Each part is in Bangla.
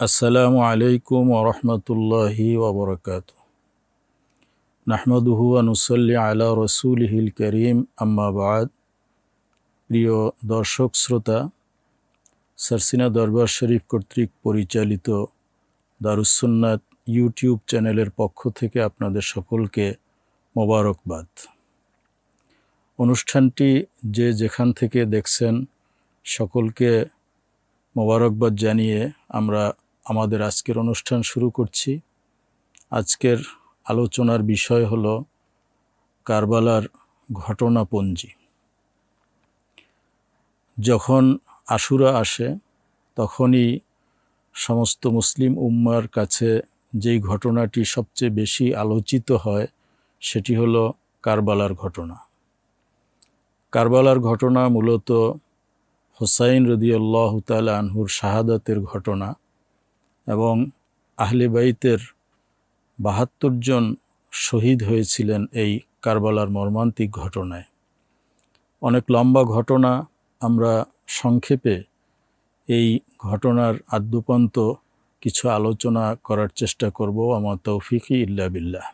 আসসালামু আলাইকুম ওরহমতুল্লাহি ওবরকাত নাহমদুহু আনুসল্লি আলা রসুলহিল করিম আম্মাবাদ প্রিয় দর্শক, শ্রোতা, সারসিনা দরবার শরীফ কর্তৃক পরিচালিত দারুসন্নাত ইউটিউব চ্যানেলের পক্ষ থেকে আপনাদের সকলকে মোবারকবাদ। অনুষ্ঠানটি যে যেখান থেকে দেখছেন সকলকে মোবারকবাদ জানিয়ে আমরা আমাদের আজকের অনুষ্ঠান শুরু করছি। আজকের আলোচনার বিষয় হল কারবালার ঘটনাপঞ্জি। যখন আশুরা আসে, তখনই সমস্ত মুসলিম উম্মার কাছে যেই ঘটনাটি সবচেয়ে বেশি আলোচিত হয়, সেটি হলো কারবালার ঘটনা। কারবালার ঘটনা মূলত হোসাইন রদিয়াল্লাহ তাল আনহুর শাহাদাতের ঘটনা। এবং আহলে বাইতের বাহাত্তর জন শহীদ হয়েছিলেন এই কারবালার মর্মান্তিক ঘটনায়। অনেক লম্বা ঘটনা আমরা সংক্ষেপে এই ঘটনার আদ্যপান্ত কিছু আলোচনা করার চেষ্টা করব। আমার তৌফিকি ইল্লা বিল্লাহ।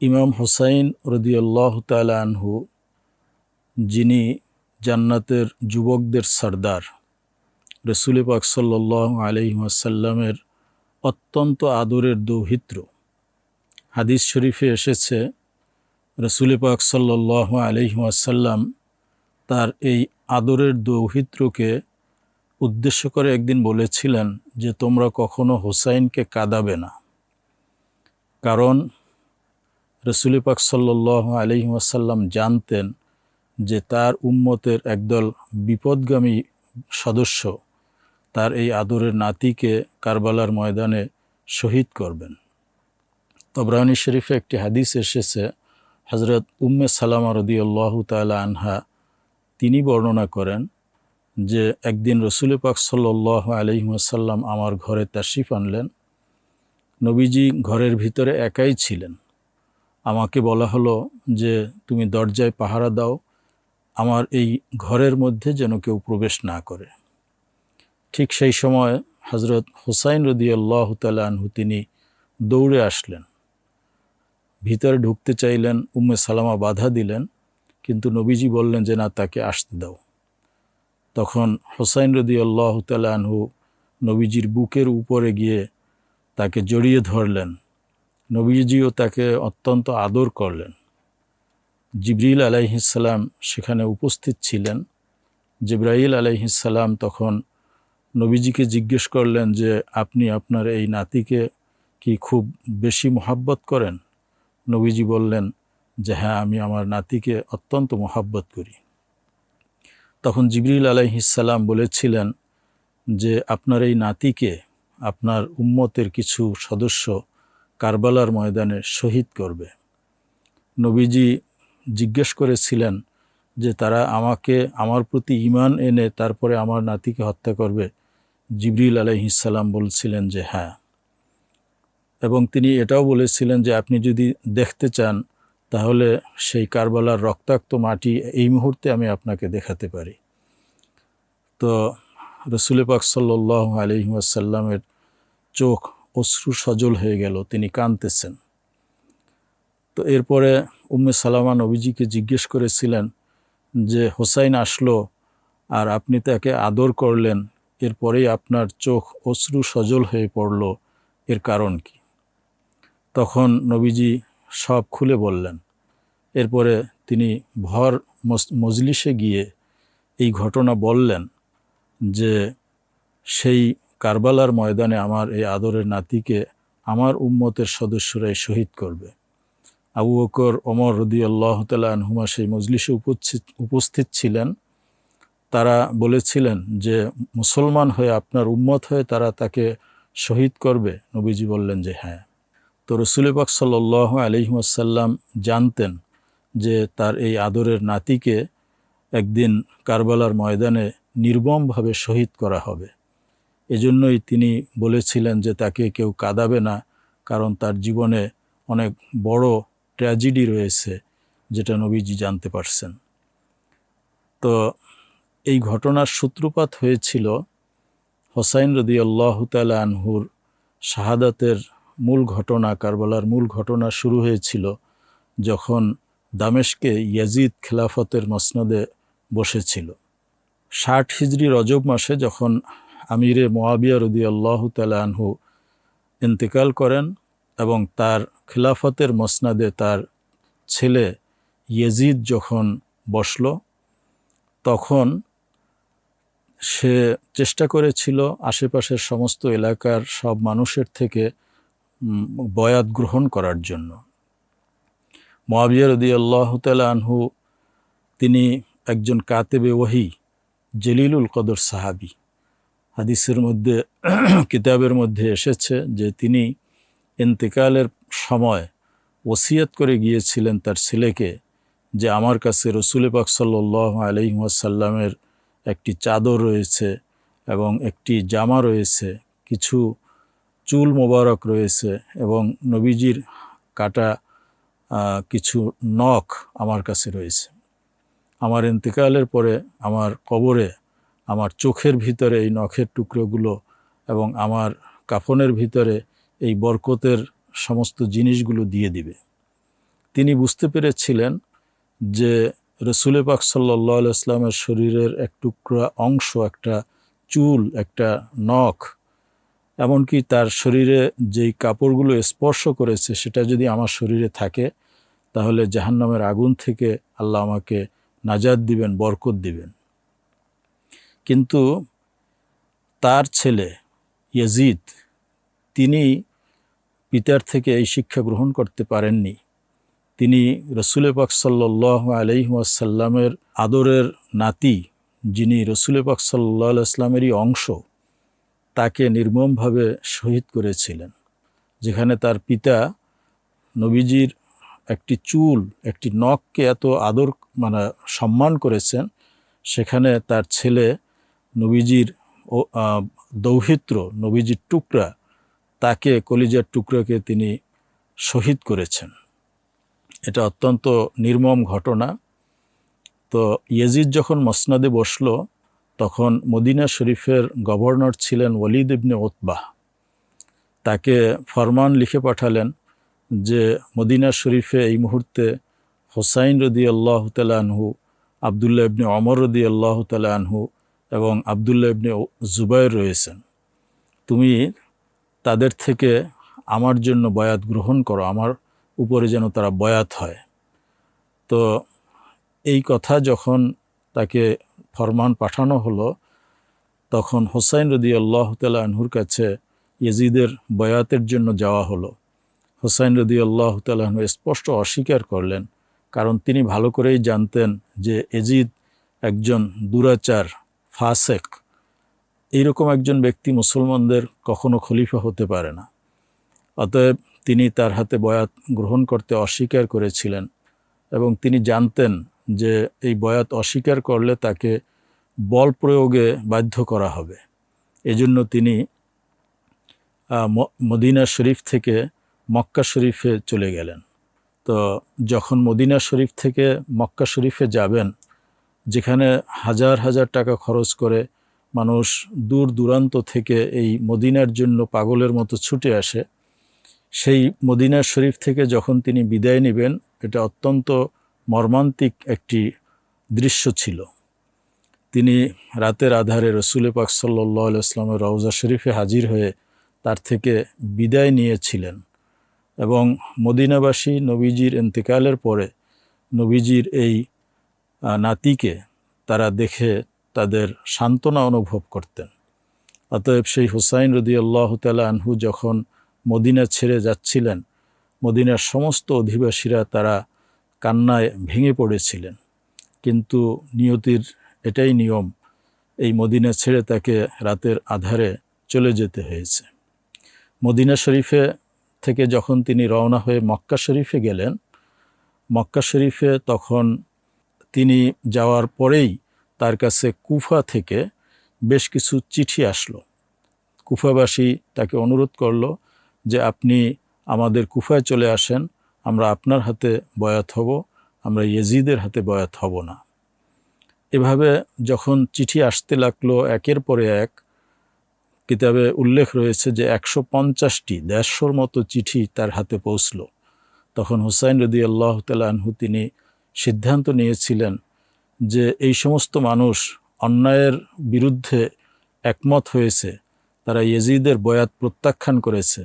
ইমাম হোসাইন রদিয়াল্লাহ তাল আনহু, যিনি জান্নাতের যুবকদের সর্দার রসুল পাক সাল্লাহ আলহিমাসাল্লামের অত্যন্ত আদরের দৌহিত্র। হাদিস শরীফে এসেছে, রসুল পাক সাল্লাহ আলহিমাসাল্লাম তার এই আদরের দৌহিত্রকে উদ্দেশ্য করে একদিন বলেছিলেন যে, তোমরা কখনো হোসাইনকে কাঁদাবে না। কারণ রসুল পাক সাল্লাহ আলহিমাসাল্লাম জানতেন যে, তার উম্মতের একদল বিপদগামী সদস্য তার এই আদরের নাতিকে কারবালার ময়দানে শহীদ করবেন। তবরানি শরীফে একটি হাদিস এসেছে হজরত উম্মে সালামা রদিউল্লাহ তালা আনহা তিনি বর্ণনা করেন যে, একদিন রসুল পাক সাল্লাহ আলহিমাসাল্লাম আমার ঘরে তাশিফ আনলেন। নবীজি ঘরের ভিতরে একাই ছিলেন। আমাকে বলা হলো যে, তুমি দরজায় পাহারা দাও। আমার এই ঘরের মধ্যে যেন কেউ প্রবেশ না করে। ঠিক সেই সময় হজরত হুসাইন রদিয়াল্লাহ তালহু তিনি দৌড়ে আসলেন। ভিতরে ঢুকতে চাইলেন, উম্মে সালামা বাধা দিলেন, কিন্তু নবীজি বললেন যে, না, তাকে আসতে দাও। তখন হোসাইন রদিয়াল্লাহ তালহু নবীজির বুকের উপরে গিয়ে তাকে জড়িয়ে ধরলেন। নবীজিও তাকে অত্যন্ত আদর করলেন। জিবরিল আলাইহিসাল্লাম সেখানে উপস্থিত ছিলেন। জিব্রাইল আলাইহিসাল্লাম তখন নবীজিকে জিজ্ঞেস করলেন যে, আপনি আপনার এই নাতিকে কি খুব বেশি মোহাব্বত করেন? নবীজি বললেন যে হ্যাঁ আমি আমার নাতিকে অত্যন্ত মোহাব্বত করি। তখন জিবরিল আলাইহিসাল্লাম বলেছিলেন যে, আপনার এই নাতিকে আপনার উম্মতের কিছু সদস্য কারবালার ময়দানে শহীদ করবে। নবীজি জিজ্ঞেস করেছিলেন যে, তারা আমাকে, আমার প্রতি ইমান এনে তারপরে আমার নাতিকে হত্যা করবে? জিবরিল আলহিসাল্লাম বলছিলেন যে হ্যাঁ। এবং তিনি এটাও বলেছিলেন যে, আপনি যদি দেখতে চান, তাহলে সেই কারবালার রক্তাক্ত মাটি এই মুহূর্তে আমি আপনাকে দেখাতে পারি। তো রসুল পাক সাল্লাহ আলহিমাসাল্লামের চোখ অশ্রু সজল হয়ে গেল, তিনি কাঁদতেছেন। তো এরপরে উম্মে সালামা নবীজিকে জিজ্ঞেস করেছিলেন যে, হোসাইন আসলো আর আপনি তাকে আদর করলেন এরপরেই আপনার চোখ অশ্রু সজল হয়ে পড়ল। এর কারণ কি? তখন নবীজি সব খুলে বললেন। এরপরে তিনি ভর মজলিসে গিয়ে এই ঘটনা বললেন যে, সেই কারবালার ময়দানে আমার এই আদরের নাতিকে আমার উম্মতের সদস্যরাই শহীদ করবে। আবু বকর, ওমর রদি আল্লাহ তালা আনহুমা সেই মজলিসে উপস্থিত উপস্থিত ছিলেন। তারা বলেছিলেন যে, মুসলমান হয়ে আপনার উম্মত হয়ে তারা তাকে শহীদ করবে। নবীজি বললেন যে হ্যাঁ। তো রসুল পাক সাল আলহিমাসাল্লাম জানতেন যে, তার এই আদরের নাতিকে একদিন কারবালার ময়দানে নির্মমভাবে শহীদ করা হবে। এজন্যই তিনি বলেছিলেন যে, তাকে কেউ কাঁদাবে না, কারণ তার জীবনে অনেক বড় ট্র্যাজেডি রয়েছে, যেটা নবীজি জানতে পারছেন। তো এই ঘটনার সূত্রপাত হয়েছিল হোসাইন রদি আল্লাহ তালা আনহুর শাহাদাতের মূল ঘটনা, কারবালার মূল ঘটনা শুরু হয়েছিল যখন দামেশকে ইয়াজিদ খেলাফতের মসনদে বসেছিল। ষাট হিজড়ি রজব মাসে যখন আমিরে মোয়াবিয়া রদি আল্লাহ আনহু ইন্তেকাল করেন এবং তার খেলাফতের মসনাদে তার ছেলে ইয়েজিদ যখন বসল, তখন সে চেষ্টা করেছিল আশেপাশের সমস্ত এলাকার সব মানুষের থেকে বয়াত গ্রহণ করার জন্য। মহাবিয়া রদি আল্লাহ আনহু, তিনি একজন কাতেবে ওহি জলিলুল কদর সাহাবি। হাদিসের মধ্যে, কিতাবের মধ্যে এসেছে যে তিনি ইন্তেকালের সময় ওসিয়ত করে গিয়েছিলেন তার ছেলেকে, যে আমার কাছে রসুল পাক সাল্লাহ আলহিমাসাল্লামের একটি চাদর রয়েছে এবং একটি জামা রয়েছে, কিছু চুল মোবারক রয়েছে এবং নবীজির কাটা কিছু নখ আমার কাছে রয়েছে। আমার ইন্তেকালের পরে আমার কবরে আমার চোখের ভিতরে এই নখের টুকরোগুলো এবং আমার কাফনের ভিতরে এই বরকতের সমস্ত জিনিসগুলো দিয়ে দিবে। তিনি বুঝতে পেরেছিলেন যে রসুল পাক সাল্লা ইসলামের শরীরের এক টুকরা অংশ, একটা চুল, একটা নখ, এমনকি তার শরীরে যেই কাপড়গুলো স্পর্শ করেছে, সেটা যদি আমার শরীরে থাকে, তাহলে জাহান্নামের আগুন থেকে আল্লাহ আমাকে নাজাদ দিবেন, বরকত দিবেন। কিন্তু তার ছেলে ইয়াজিদ, তিনি পিতার থেকে এই শিক্ষা গ্রহণ করতে পারেননি। তিনি রসুল পাক সাল্লাহ আলহিমাসাল্লামের আদরের নাতি, যিনি রসুল পাক সাল্লাহ ইসলামেরই অংশ, তাকে নির্মমভাবে শহীদ করেছিলেন, যেখানে তার পিতা নবীজির একটি চুল, একটি নখকে এত আদর মানে সম্মান করেছেন, সেখানে তার ছেলে নবীজির দৌহিত্র, নবীজির টুকরা, তাকে কলিজার টুকরাকে তিনি শহীদ করেছেন। এটা অত্যন্ত নির্মম ঘটনা। তো ইয়েজিদ যখন মসনাদে বসল, তখন মদিনা শরীফের গভর্নর ছিলেন ওয়ালিদ ইবনে ওতবাহ তাকে ফরমান লিখে পাঠালেন যে, মদিনা শরীফে এই মুহূর্তে হোসাইন রদি আল্লাহ তালাহু আবদুল্লাহ ইবনে অমর রদি আল্লাহ তালাহু এবং আবদুল্লাহ ইবনে জুবাইর রয়েছেন। তুমি তাদের থেকে আমার জন্য বয়াত গ্রহণ করো, আমার উপরে যেন তারা বয়াত হয়। তো এই কথা যখন তাকে ফরমান পাঠানো হলো, তখন হোসাইন রদি আল্লাহ তালা আনহুর কাছে ইয়েজিদের বয়াতের জন্য যাওয়া হলো। হোসাইন রদি আল্লাহ তালাহনু স্পষ্ট অস্বীকার করলেন, কারণ তিনি ভালো করেই জানতেন যে এজিদ একজন দুরাচার, ফাসেক। এইরকম একজন ব্যক্তি মুসলমানদের কখনো খলিফা হতে পারে না। অতএব তিনি তার হাতে বয়াত গ্রহণ করতে অস্বীকার করেছিলেন এবং তিনি জানতেন যে এই বয়াত অস্বীকার করলে তাকে বল প্রয়োগে বাধ্য করা হবে। এজন্য তিনি মদিনা শরীফ থেকে মক্কা শরীফে চলে গেলেন। তো যখন মদিনা শরীফ থেকে মক্কা শরীফে যাবেন, যেখানে হাজার হাজার টাকা খরচ করে মানুষ দূর দূরান্ত থেকে এই মদিনার জন্য পাগলের মতো ছুটে আসে সেই মদিনা শরীফ থেকে যখন তিনি বিদায় নেবেন, এটা অত্যন্ত মর্মান্তিক একটি দৃশ্য ছিল। তিনি রাতের আধারে রসুল পাক সাল্লাহ ইসলামের রওজা শরীফে হাজির হয়ে তার থেকে বিদায় নিয়েছিলেন এবং মদিনাবাসী নবীজির এন্তেকালের পরে নবীজির এই নাতিকে তারা দেখে তাদের সান্ত্বনা অনুভব করতেন। অতএব সেই হুসাইন রদি আল্লাহ তালা আনহু যখন মদিনা ছেড়ে যাচ্ছিলেন। মদিনার সমস্ত অধিবাসীরা তারা কান্নায় ভেঙে পড়েছিলেন। কিন্তু নিয়তির এটাই নিয়ম, এই মদিনা ছেড়ে তাকে রাতের আধারে চলে যেতে হয়েছে। মদিনা শরীফে থেকে যখন তিনি রওনা হয়ে মক্কা শরীফে গেলেন, মক্কা শরীফে তখন তিনি যাওয়ার পরেই তার কাছে কুফা থেকে বেশ কিছু চিঠি আসলো। কুফাবাসী তাকে অনুরোধ করল যে আপনি আমাদের কুফায় চলে আসেন, আমরা আপনার হাতে বয়াত হব, আমরা ইয়েজিদের হাতে বয়াত হব না। এভাবে যখন চিঠি আসতে লাগল একের পরে এক, কিতাবে উল্লেখ রয়েছে যে একশো পঞ্চাশটি, দেড়শোর মতো চিঠি তার হাতে পৌঁছল। তখন হুসাইন রদি আল্লাহ তালহু তিনি সিদ্ধান্ত নিয়েছিলেন যে এই সমস্ত মানুষ অন্যায়ের বিরুদ্ধে একমত হয়েছে, তারা ইয়েজিদের বয়াত প্রত্যাখ্যান করেছে।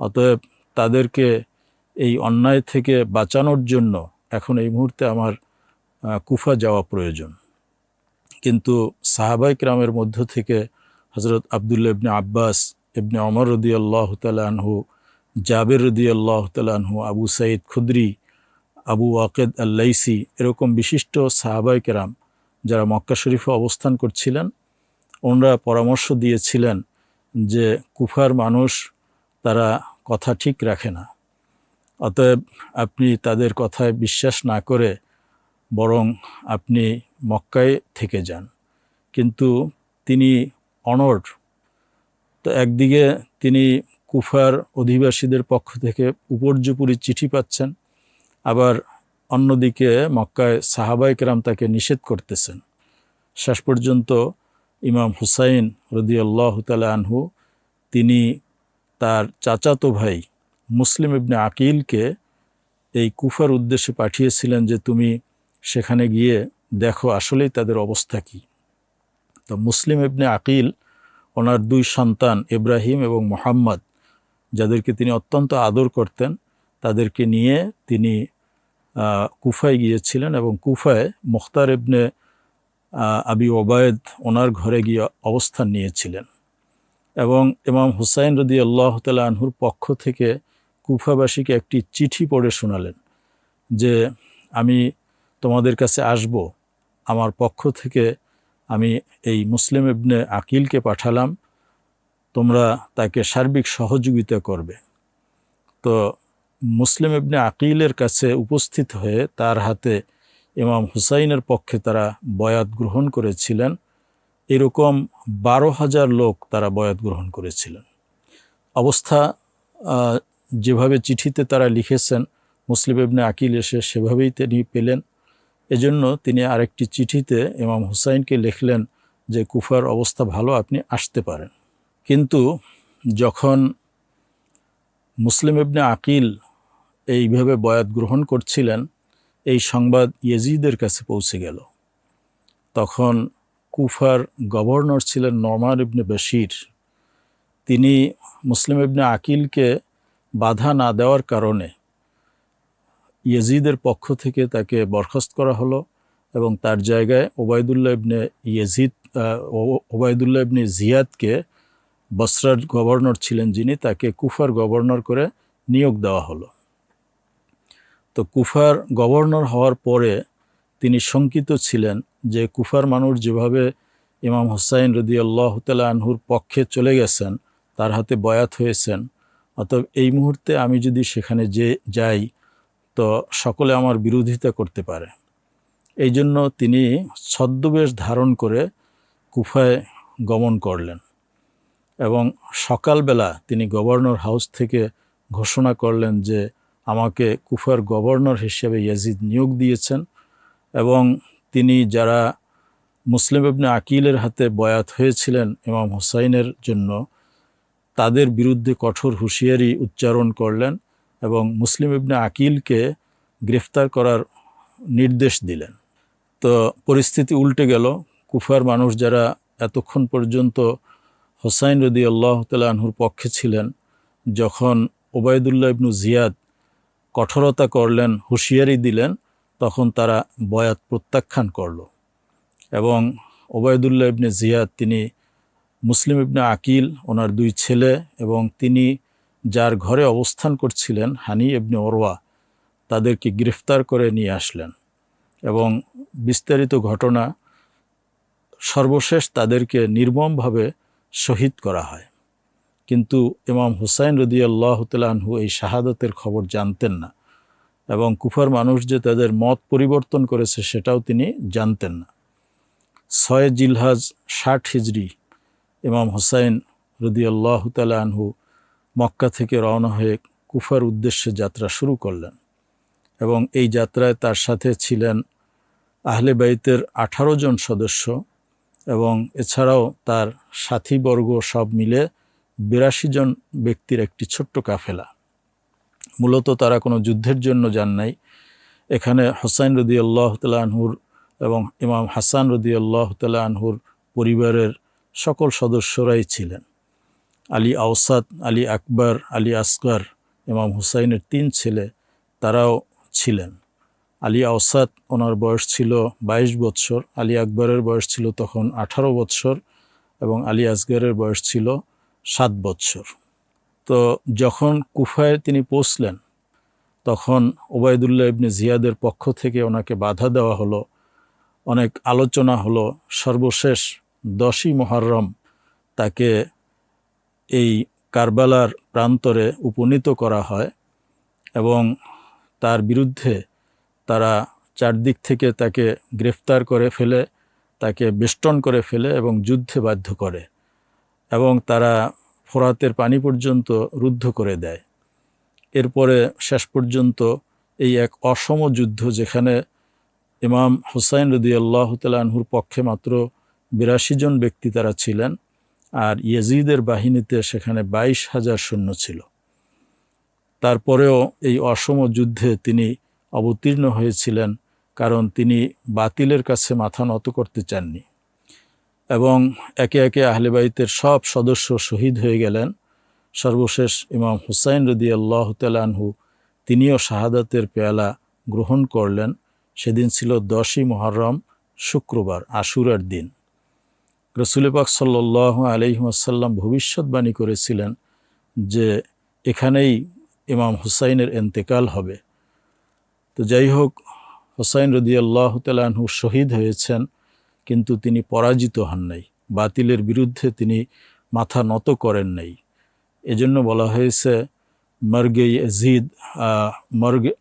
অতএব তাদেরকে এই অন্যায় থেকে বাঁচানোর জন্য এখন এই মুহূর্তে আমার কুফা যাওয়া প্রয়োজন। কিন্তু সাহাবাই রামের মধ্য থেকে হজরত আবদুল্লা ইবনে আব্বাস ইবনে অমর রদি আল্লাহ তালাহু জাবের রদি আল্লাহ তালাহু আবু সাইদ খুদ্রি, আবু ওয়াকেদ আল্লাইসি এরকম বিশিষ্ট সাহাবাই কেরাম যারা মক্কা শরীফে অবস্থান করছিলেন, ওনারা পরামর্শ দিয়েছিলেন যে কুফার মানুষ তারা কথা ঠিক রাখে না। অতএব আপনি তাদের কথায় বিশ্বাস না করে বরং আপনি মক্কায় থেকে যান। কিন্তু তিনি অনড়। তো একদিকে তিনি কুফার অধিবাসীদের পক্ষ থেকে উপর্যুপুরি চিঠি পাচ্ছেন, আবার অন্যদিকে মক্কায় সাহাবাইকরাম তাকে নিষেধ করতেছেন। শেষ পর্যন্ত ইমাম হুসাইন রদিয়াল্লাহ তালা আনহু তিনি তার চাচাতো ভাই মুসলিম ইবনে আকিলকে এই কুফার উদ্দেশ্যে পাঠিয়েছিলেন যে তুমি সেখানে গিয়ে দেখো আসলেই তাদের অবস্থা কী। তো মুসলিম ইবনে আকিল, ওনার দুই সন্তান ইব্রাহিম এবং মোহাম্মদ, যাদেরকে তিনি অত্যন্ত আদর করতেন, তাদেরকে নিয়ে তিনি কুফায় গিয়েছিলেন এবং কুফায় মুখতার ইবনে আবি ওবায়দ ওনার ঘরে গিয়ে অবস্থান নিয়েছিলেন। এবং ইমাম হুসাইন রদি আল্লাহ তালা আনহুর পক্ষ থেকে কুফাবাসীকে একটি চিঠি পড়ে শোনালেন যে, আমি তোমাদের কাছে আসব। আমার পক্ষ থেকে আমি এই মুসলিম ইবনে আকিলকে পাঠালাম। তোমরা তাকে সার্বিক সহযোগিতা করবে। তো মুসলিম ইবনে আকিলের কাছে উপস্থিত হয়ে তার হাতে ইমাম হুসাইনের পক্ষে তারা বয়াত গ্রহণ করেছিলেন। এরকম বারো হাজার লোক তারা বয়াত গ্রহণ করেছিলেন। অবস্থা যেভাবে চিঠিতে তারা লিখেছেন, মুসলিম ইবনে আকিল এসে সেভাবেই তিনি পেলেন। এজন্য তিনি আরেকটি চিঠিতে ইমাম হুসাইনকে লিখলেন যে, কুফার অবস্থা ভালো, আপনি আসতে পারেন। কিন্তু যখন মুসলিম ইবনে আকিল এইভাবে বয়াত গ্রহণ করছিলেন, এই সংবাদ ইয়েজিদের কাছে পৌঁছে গেল। তখন কুফার গভর্নর ছিলেন নরমান ইবনে বশির। তিনি মুসলিম ইবনে আকিলকে বাধা না দেওয়ার কারণে ইয়েজিদের পক্ষ থেকে তাকে বরখাস্ত করা হলো এবং তার জায়গায় Ubaidullah ibn Yazid Ubaidullah ibn জিয়াদকে বসরার গভর্নর ছিলেন যিনি, তাকে কুফার গভর্নর করে নিয়োগ দেওয়া হলো। তো কুফার গভর্নর হওয়ার পরে তিনি শঙ্কিত ছিলেন যে কুফার মানুষ যেভাবে ইমাম হুসাইন রদি আল্লাহ আনহুর পক্ষে চলে গেছেন, তার হাতে বয়াত হয়েছেন। অতএব এই মুহূর্তে আমি যদি সেখানে যে যাই, তো সকলে আমার বিরোধিতা করতে পারে। এই জন্য তিনি ছদ্মবেশ ধারণ করে কুফায় গমন করলেন এবং সকালবেলা তিনি গভর্নর হাউস থেকে ঘোষণা করলেন যে আমাকে কুফার গভর্নর হিসেবে ইয়াজিদ নিয়োগ দিয়েছেন। এবং তিনি যারা মুসলিম ইবনে আকিলের হাতে বয়াত হয়েছিলেন ইমাম হুসাইনের জন্য, তাদের বিরুদ্ধে কঠোর হুঁশিয়ারি উচ্চারণ করলেন এবং মুসলিম ইবনে আকিলকে গ্রেফতার করার নির্দেশ দিলেন। তো পরিস্থিতি উল্টে গেল। কুফার মানুষ যারা এতক্ষণ পর্যন্ত হোসাইন রদি আল্লাহ তালাহুর পক্ষে ছিলেন, যখন ওবায়দুল্লাহ ইবনু জিয়াদ কঠোরতা করলেন, হুঁশিয়ারি দিলেন তখন তারা বয়াত প্রত্যাখ্যান করল এবং ওবায়দুল্লাহ ইবনে জিয়াদ, তিনি মুসলিম ইবনে আকিল, ওনার দুই ছেলে এবং তিনি যার ঘরে অবস্থান করছিলেন, হানি ইবনে ওরওয়া, তাদেরকে গ্রেফতার করে নিয়ে আসলেন এবং বিস্তারিত ঘটনা সর্বশেষ তাদেরকে নির্মমভাবে শহীদ করা হয়। কিন্তু ইমাম হুসাইন রদি আল্লাহ তালহু এই শাহাদতের খবর জানতেন না। এবং কুফার মানুষ যে তাদের মত পরিবর্তন করেছে সেটাও তিনি জানতেন না। ছয় জিলহাজ ষাট হিজড়ি ইমাম হুসাইন রদি আল্লাহ তালহু মক্কা থেকে রওনা হয়ে কুফার উদ্দেশ্যে যাত্রা শুরু করলেন এবং এই যাত্রায় তার সাথে ছিলেন আহলে বাইতের আঠারো জন সদস্য এবং এছাড়াও তার সাথীবর্গ সব মিলে বিরাশি জন ব্যক্তির একটি ছোট্ট কাফেলা। মূলত তারা কোনো যুদ্ধের জন্য যান নাই। এখানে হোসাইন রদি আল্লাহ আনহুর এবং ইমাম হাসান রদি আল্লাহ আনহুর পরিবারের সকল সদস্যরাই ছিলেন। আলী আওসাদ, আলী আকবর, আলী আসগর, ইমাম হুসাইনের তিন ছেলে তারাও ছিলেন। আলী আওসাদ ওনার বয়স ছিল ২২ বৎসর, আলী আকবরের বয়স ছিল তখন আঠারো বৎসর এবং আলী আসগরের বয়স ছিল সাত বৎসর। তো যখন কুফায় তিনি পৌঁছলেন, তখন ওবায়দুল্লাহ ইবনে জিয়াদের পক্ষ থেকে ওনাকে বাধা দেওয়া হলো। অনেক আলোচনা হলো, সর্বশেষ দশই মহরম তাকে এই কারবালার প্রান্তরে উপনীত করা হয় এবং তার বিরুদ্ধে তারা চারদিক থেকে তাকে গ্রেফতার করে ফেলে, তাকে বেষ্টন করে ফেলে এবং যুদ্ধে বাধ্য করে। এবং তারা ফোরাতের পানি পর্যন্ত রুদ্ধ করে দেয়। এরপরে শেষ পর্যন্ত এই এক অসম যুদ্ধ যেখানে ইমাম হুসাইন রদি আল্লাহ তালাহুর পক্ষে মাত্র বিরাশি জন ব্যক্তি তারা ছিলেন আর ইয়েজিদের বাহিনীতে সেখানে বাইশ হাজার সৈন্য ছিল। তারপরেও এই অসম যুদ্ধে তিনি অবতীর্ণ হয়েছিলেন কারণ তিনি বাতিলের কাছে মাথা নত করতে চাননি। এবং একে একে আহলেবাইতের সব সদস্য শহীদ হয়ে গেলেন। সর্বশেষ ইমাম হুসাইন রদি আল্লাহ তালানহু তিনিও শাহাদাতের পেয়ালা গ্রহণ করলেন। সেদিন ছিল দশই মহরম শুক্রবার, আশুরার দিন। রসুল পাক সাল্লাহ আলহিমাসাল্লাম ভবিষ্যৎবাণী করেছিলেন যে এখানেই ইমাম হুসাইনের এন্তেকাল হবে। তো যাই হোক, হোসাইন রদি আল্লাহ তালাহু শহীদ হয়েছেন। কিন্তু তিনি পরাজিত হন নাই। বাতিলের বিরুদ্ধে তিনি মাথা নত করেন নাই। এজন্য বলা হয়েছে, মর্গে ইয়েজিদ মর্গে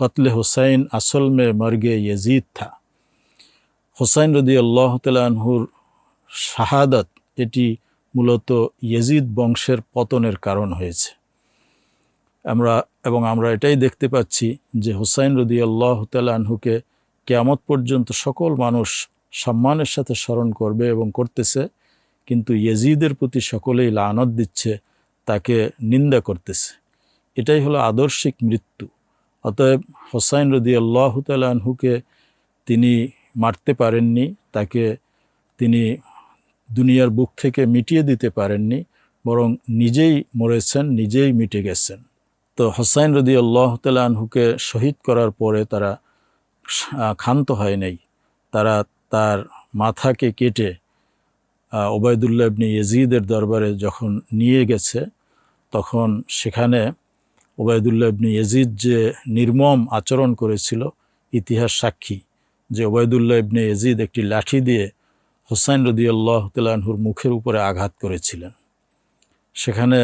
কতলে হুসাইন আসল মে মর্গে ইয়েজিদ থা। হুসাইন রদি আল্লাহ তালাহুর শাহাদাত এটি মূলত ইয়েজিদ বংশের পতনের কারণ হয়েছে। আমরা, এবং আমরা এটাই দেখতে পাচ্ছি যে হুসাইন রদি আল্লাহ তালাহুকে কেয়ামত পর্যন্ত সকল মানুষ সম্মানের সাথে স্মরণ করবে এবং করতেছে, কিন্তু ইয়েজিদের প্রতি সকলেই লানত দিচ্ছে, তাকে নিন্দা করতেছে। এটাই হলো আদর্শিক মৃত্যু। অতএব হোসাইন রদি আল্লাহ তালাহুকে তিনি মারতে পারেননি, তাকে তিনি দুনিয়ার বুক থেকে মিটিয়ে দিতে পারেননি, বরং নিজেই মরেছেন, নিজেই মিটে গেছেন। তো হোসাইন রদি আল্লাহ তালাহুকে শহীদ করার পরে তারা ক্ষান্ত হয় নাই। তারা তার মাথাকে কেটে ওবায়দুল্লাহ ইবনি ইয়েজিদের দরবারে যখন নিয়ে গেছে, তখন সেখানে ওবায়দুল্লাহ ইবনি ইয়েজিদ যে নির্মম আচরণ করেছিল, ইতিহাস সাক্ষী যে ওবায়দুল্লাহ ইবনে ইয়েজিদ একটি লাঠি দিয়ে হোসাইন রদি আল্লাহ তালাহুর মুখের উপরে আঘাত করেছিলেন। সেখানে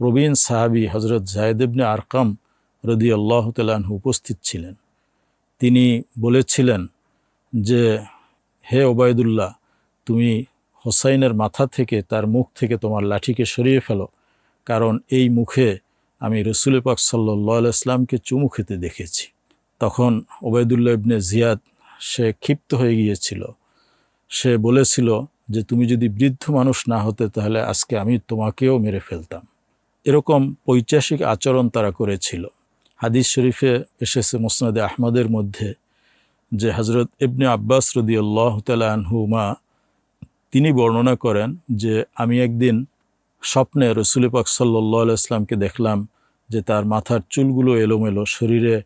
প্রবীণ সাহাবি হজরত জায়দেবনে আরকাম রদি তালাহু উপস্থিত ছিলেন। তিনি বলেছিলেন যে হে ওবায়দুল্লাহ, তুমি হোসাইনের মাথা থেকে তার মুখ থেকে তোমার লাঠিকে সরিয়ে ফেলো, কারণ এই মুখে আমি রসুল পাক সাল্লাহ ইসলামকে চুমু খেতে দেখেছি। তখন ওবায়দুল্লাহ ইবনে জিয়াদ সে ক্ষিপ্ত হয়ে গিয়েছিল। সে বলেছিল যে, তুমি যদি বৃদ্ধ মানুষ না হতে, তাহলে আজকে আমি তোমাকেও মেরে ফেলতাম। এরকম পৈচাসিক আচরণ তারা করেছিল। হাদিস শরীফে এসেছে মোসনাদে আহমদের মধ্যে যে হজরত ইবনে আব্বাস রদি আল্লাহ আনহুমা, তিনি বর্ণনা করেন যে, আমি একদিন স্বপ্নে রসুল পাক সাল্লাহ ইসলামকে দেখলাম যে তার মাথার চুলগুলো এলোমেলো, শরীরে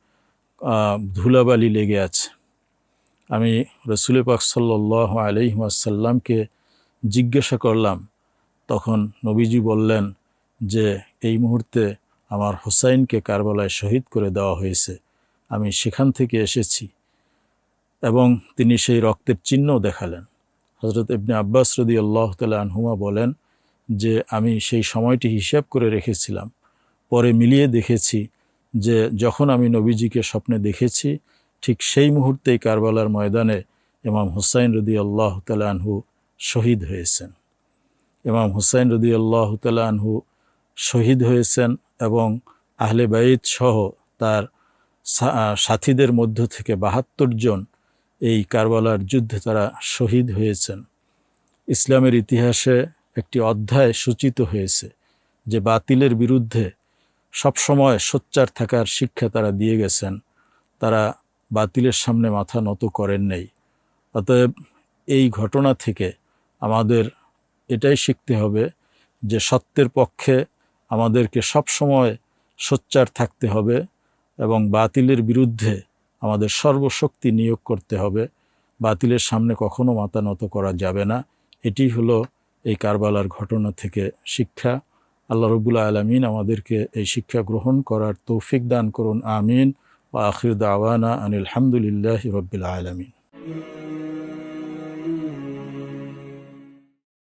ধুলাবালি লেগে আছে। আমি রসুল পাক সাল্লাহ আলহিমাসাল্লামকে জিজ্ঞাসা করলাম, তখন নবীজি বললেন যে, এই মুহূর্তে আমার হোসাইনকে কারবালায় শহীদ করে দেওয়া হয়েছে। আমি সেখান থেকে এসেছি। এবং তিনি সেই রক্তের চিহ্নও দেখালেন। হজরত ইবনে আব্বাস রদি আল্লাহ আনহুমা বলেন যে, আমি সেই সময়টি হিসাব করে রেখেছিলাম। পরে মিলিয়ে দেখেছি যে, যখন আমি নবীজিকে স্বপ্নে দেখেছি, ঠিক সেই মুহূর্তেই কারবালার ময়দানে ইমাম হুসাইন রদি আল্লাহ আনহু শহীদ হয়েছেন। ইমাম হুসাইন রদি আল্লাহ আনহু শহীদ হয়েছেন এবং আহলে বাইদ সহ তার সাথীদের মধ্য থেকে বাহাত্তর জন এই কারবালার যুদ্ধে তারা শহীদ হয়েছেন। ইসলামের ইতিহাসে একটি অধ্যায় সূচিত হয়েছে যে বাতিলের বিরুদ্ধে সবসময় সোচ্চার থাকার শিক্ষা তারা দিয়ে গেছেন। তারা বাতিলের সামনে মাথা নত করেন নাই। অতএব এই ঘটনা থেকে আমাদের এটাই শিখতে হবে যে সত্যের পক্ষে আমাদেরকে সবসময় সোচ্চার থাকতে হবে এবং বাতিলের বিরুদ্ধে আমাদের সর্বশক্তি নিয়োগ করতে হবে। বাতিলের সামনে কখনো মাথা নত করা যাবে না। এটি হলো এই কারবালার ঘটনা থেকে শিক্ষা। আল্লাহ রবুল্লা আলমিন আমাদেরকে এই শিক্ষা গ্রহণ করার তৌফিক দান করুন। আমিন। ও আখির দাওয়ানা আনিল হামদুলিল্লাহ রবিল আলমিন।